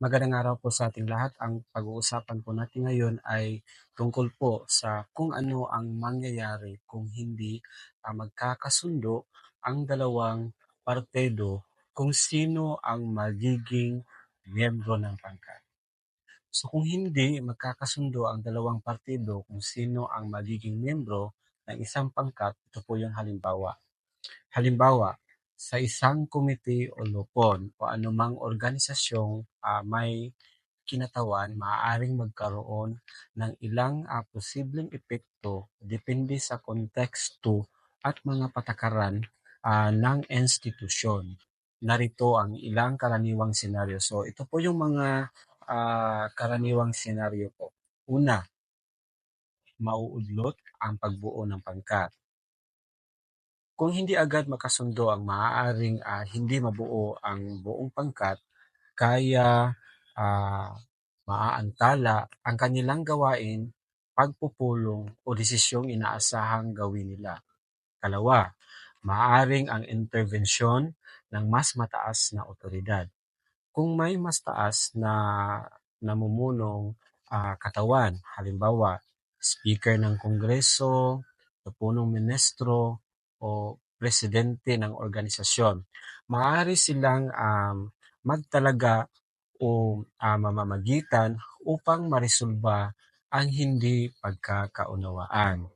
Magandang araw po sa ating lahat. Ang pag-uusapan po natin ngayon ay tungkol po sa kung ano ang mangyayari kung hindi uh, magkakasundo ang dalawang partido kung sino ang magiging miyembro ng pangkat. So kung hindi magkakasundo ang dalawang partido kung sino ang magiging miyembro ng isang pangkat, ito po yung halimbawa. Halimbawa, sa isang komite o lupon o anumang organisasyong uh, may kinatawan, maaaring magkaroon ng ilang uh, posibleng epekto depende sa konteksto at mga patakaran uh, ng institusyon. Narito ang ilang karaniwang senaryo. So ito po yung mga uh, karaniwang senaryo po. Una, mauudlot ang pagbuo ng pangkat. Kung hindi agad makasundo ang maaaring uh, hindi mabuo ang buong pangkat, kaya uh, maaantala ang kanilang gawain, pagpupulong o desisyong inaasahang gawin nila. Kalawa, maaaring ang intervensyon ng mas mataas na otoridad. Kung may mas taas na namumunong uh, katawan, halimbawa, speaker ng kongreso, punong ministro, o presidente ng organisasyon. Maaari silang um, magtalaga o uh, mamamagitan upang maresolba ang hindi pagkakaunawaan.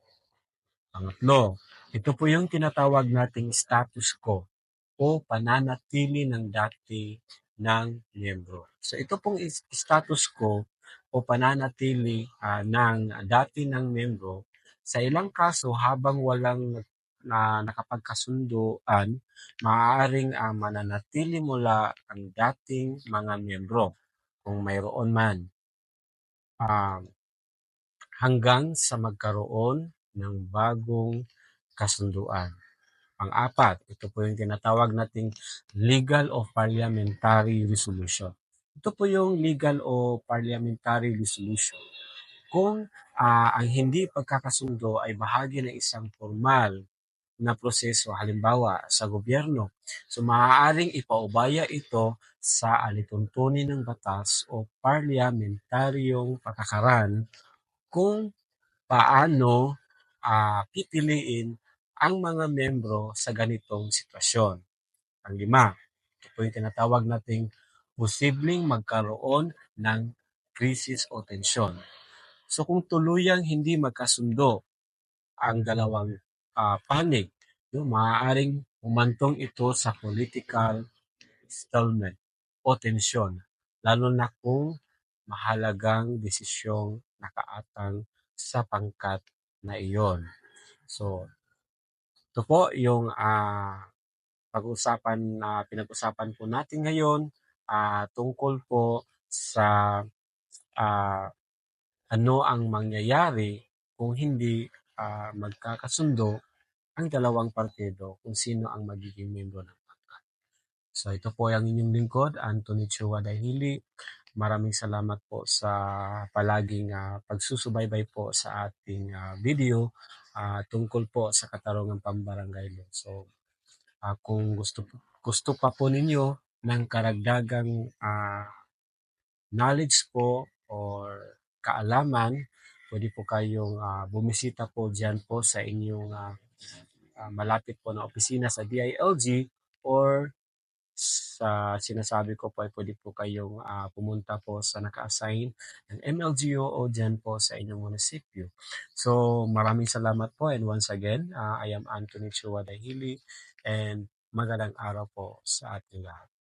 Pangatlo, ito po yung tinatawag nating status quo o pananatili ng dati ng miyembro. So ito pong status quo o pananatili uh, ng dati ng miyembro sa ilang kaso habang walang na nakapagkasunduan, maaaring uh, mananatili mula ang dating mga miyembro kung mayroon man uh, hanggang sa magkaroon ng bagong kasunduan. Pang-apat, ito po yung tinatawag nating legal o parliamentary resolution. Ito po yung legal o parliamentary resolution. Kung uh, ang hindi pagkakasundo ay bahagi ng isang formal na proseso, halimbawa sa gobyerno. So maaaring ipaubaya ito sa alituntunin ng batas o parliamentaryong patakaran kung paano uh, pipiliin ang mga membro sa ganitong sitwasyon. Ang lima, ito yung tinatawag nating posibleng magkaroon ng krisis o tensyon. So kung tuluyang hindi magkasundo ang dalawang uh, panig. No? Maaaring umantong ito sa political stalemate o tensyon, lalo na kung mahalagang desisyong nakaatang sa pangkat na iyon. So, ito po yung uh, pag-usapan na uh, pinag-usapan po natin ngayon uh, tungkol po sa uh, ano ang mangyayari kung hindi uh, magkakasundo ang dalawang partido kung sino ang magiging membro ng pangkat. So ito po ang inyong lingkod, Anthony Chua Dahili. Maraming salamat po sa palaging uh, pagsusubaybay po sa ating uh, video uh, tungkol po sa katarungan pambarangay law. So uh, kung gusto gusto pa po ninyo ng karagdagang uh, knowledge po or kaalaman Pwede po kayong uh, bumisita po dyan po sa inyong uh, uh, malapit po na opisina sa DILG or sa sinasabi ko po ay pwede po kayong uh, pumunta po sa naka-assign ng MLGO o dyan po sa inyong munisipyo. So maraming salamat po and once again, uh, I am Anthony Chua Dahili and magandang araw po sa ating lahat.